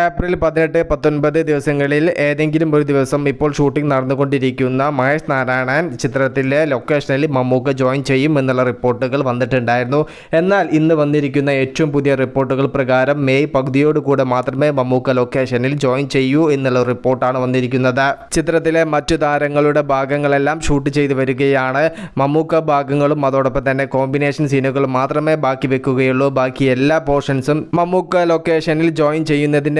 April പതിനെട്ട് പത്തൊൻപത് ദിവസങ്ങളിൽ ഏതെങ്കിലും ഒരു ദിവസം ഇപ്പോൾ ഷൂട്ടിംഗ് നടന്നുകൊണ്ടിരിക്കുന്ന മഹേഷ് നാരായണൻ ചിത്രത്തിലെ ലൊക്കേഷനിൽ മമ്മൂക്ക ജോയിൻ ചെയ്യും എന്നുള്ള റിപ്പോർട്ടുകൾ വന്നിട്ടുണ്ടായിരുന്നു. എന്നാൽ ഇന്ന് വന്നിരിക്കുന്ന ഏറ്റവും പുതിയ റിപ്പോർട്ടുകൾ പ്രകാരം മെയ് പകുതിയോടുകൂടെ മാത്രമേ മമ്മൂക്ക ലൊക്കേഷനിൽ ജോയിൻ ചെയ്യൂ എന്നുള്ള റിപ്പോർട്ടാണ് വന്നിരിക്കുന്നത്. ചിത്രത്തിലെ മറ്റു താരങ്ങളുടെ ഭാഗങ്ങളെല്ലാം ഷൂട്ട് ചെയ്തു വരികയാണ്. മമ്മൂക്ക ഭാഗങ്ങളും അതോടൊപ്പം തന്നെ കോമ്പിനേഷൻ സീനുകളും മാത്രമേ ബാക്കി വെക്കുകയുള്ളൂ. ബാക്കി എല്ലാ പോർഷൻസും മമ്മൂക്ക ലൊക്കേഷനിൽ ജോയിൻ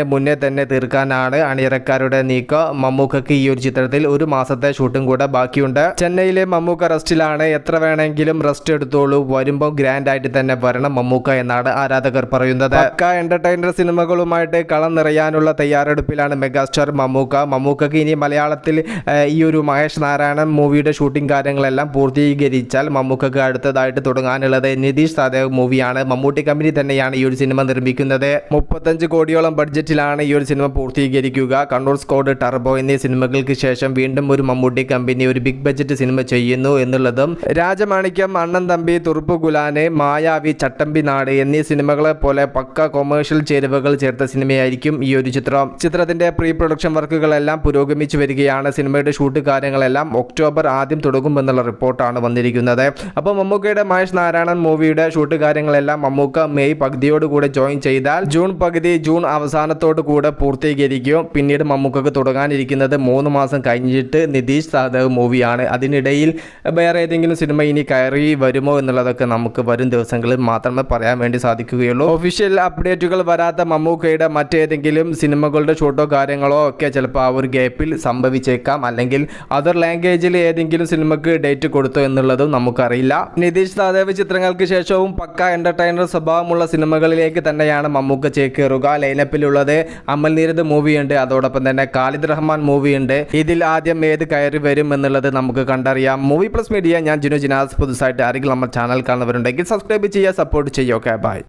ചെയ്യുന്നതിന്റെ മുന്നേ തന്നെ തീർക്കാനാണ് അണിയറക്കാരുടെ നീക്കം. മമ്മൂക്കയ്ക്ക് ഈ ഒരു ചിത്രത്തിൽ ഒരു മാസത്തെ ഷൂട്ടും കൂടെ ബാക്കിയുണ്ട്. ചെന്നൈയിലെ മമ്മൂക്ക റെസ്റ്റിലാണ്. എത്ര വേണമെങ്കിലും റെസ്റ്റ് എടുത്തോളൂ. വരുമ്പോൾ ഗ്രാൻഡ് ആയിട്ട് തന്നെ വരണം മമ്മൂക്ക എന്നാണ് ആരാധകർ പറയുന്നത്. എന്റർടൈനർ സിനിമകളുമായിട്ട് കളം നിറയാനുള്ള തയ്യാറെടുപ്പിലാണ് മെഗാസ്റ്റാർ മമ്മൂക്ക. മമ്മൂക്കയ്ക്ക് ഇനി മലയാളത്തിൽ ഈ ഒരു മഹേഷ് നാരായണൻ മൂവിയുടെ ഷൂട്ടിംഗ് കാര്യങ്ങളെല്ലാം പൂർത്തീകരിച്ചാൽ മമ്മൂക്കയ്ക്ക് അടുത്തതായിട്ട് തുടങ്ങാനുള്ളത് നിതീഷ് സാദേവ് മൂവിയാണ്. മമ്മൂട്ടി കമ്പനി തന്നെയാണ് ഈ ഒരു സിനിമ നിർമ്മിക്കുന്നത്. മുപ്പത്തഞ്ച് കോടിയോളം ബഡ്ജറ്റിലാണ് ഈ ഒരു സിനിമ പൂർത്തീകരിക്കുക. കണ്ണൂർ സ്കോഡ് ടർബോ എന്നീ സിനിമകൾക്ക് ശേഷം വീണ്ടും ഒരു മമ്മൂട്ടി കമ്പനി ഒരു ബിഗ് ബഡ്ജറ്റ് സിനിമ ചെയ്യുന്നു എന്നുള്ളതും രാജമാണിക്യം അണ്ണൻ തമ്പി തുറുപ്പ് ഗുലാന് മായാവി ചട്ടമ്പി നാട് എന്നീ സിനിമകളെ പോലെ പക്ക കൊമേഴ്ഷ്യൽ ചേരുവകൾ ചേർത്ത സിനിമയായിരിക്കും ഈ ഒരു ചിത്രം. ചിത്രത്തിന്റെ പ്രീ പ്രൊഡക്ഷൻ വർക്കുകളെല്ലാം പുരോഗമിച്ചു വരികയാണ്. സിനിമയുടെ ഷൂട്ട് കാര്യങ്ങളെല്ലാം ഒക്ടോബർ ആദ്യം തുടങ്ങുമെന്നുള്ള റിപ്പോർട്ടാണ് വന്നിരിക്കുന്നത്. അപ്പോൾ മമ്മൂക്കയുടെ മഹേഷ് നാരായണൻ മൂവിയുടെ ഷൂട്ട് കാര്യങ്ങളെല്ലാം മമ്മൂക്ക മെയ് പകുതിയോടുകൂടെ ജോയിൻ ചെയ്താൽ ജൂൺ പകുതി ജൂൺ അവസാനത്തോടു കൂടെ പൂർത്തീകരിക്കും പിന്നീട് മമ്മൂക്കക്ക് തുടങ്ങാനിരിക്കുന്നത് മൂന്ന് മാസം കഴിഞ്ഞിട്ട് നിതീഷ് സാദേവ് മൂവിയാണ്. അതിനിടയിൽ വേറെ ഏതെങ്കിലും സിനിമ ഇനി കയറി വരുമോ എന്നുള്ളതൊക്കെ നമുക്ക് വരും ദിവസങ്ങളിൽ മാത്രമേ പറയാൻ വേണ്ടി സാധിക്കുകയുള്ളൂ. ഒഫീഷ്യൽ അപ്ഡേറ്റുകൾ വരാത്ത മമ്മൂക്കയുടെ മറ്റേതെങ്കിലും സിനിമകളുടെ ഷൂട്ടോ കാര്യങ്ങളോ ഒക്കെ ചിലപ്പോൾ ആ ഒരു ഗ്യാപ്പിൽ സംഭവിച്ചേക്കാം. അല്ലെങ്കിൽ അതർ ലാംഗ്വേജിൽ ഏതെങ്കിലും സിനിമക്ക് ഡേറ്റ് കൊടുത്തോ എന്നുള്ളതും നമുക്കറിയില്ല. നിതീഷ് സാദേവ് ചിത്രങ്ങൾക്ക് ശേഷവും പക്ക എന്റർടൈനർ സ്വഭാവമുള്ള സിനിമകളിലേക്ക് തന്നെയാണ് മമ്മൂക്ക ചേക്കേറുക. ലൈനപ്പിലുള്ളത് അമൽ നീരദ് ഉണ്ട് അതോടൊപ്പം തന്നെ ഖാലിദ് റഹ്മാൻ മൂവി ഉണ്ട് ഇതിൽ ആദ്യം ഏത് കയറി വരും എന്നുള്ളത് നമുക്ക് കണ്ടറിയാം. മൂവി പ്ലസ് മീഡിയ ഞാൻ ജിനു ജിനാസ് പുതുസായിട്ട് ആരെങ്കിലും നമ്മുടെ ചാനൽ കാണുന്നവരുണ്ടെങ്കിൽ സബ്സ്ക്രൈബ് ചെയ്യുക സപ്പോർട്ട് ചെയ്യുക. Okay bye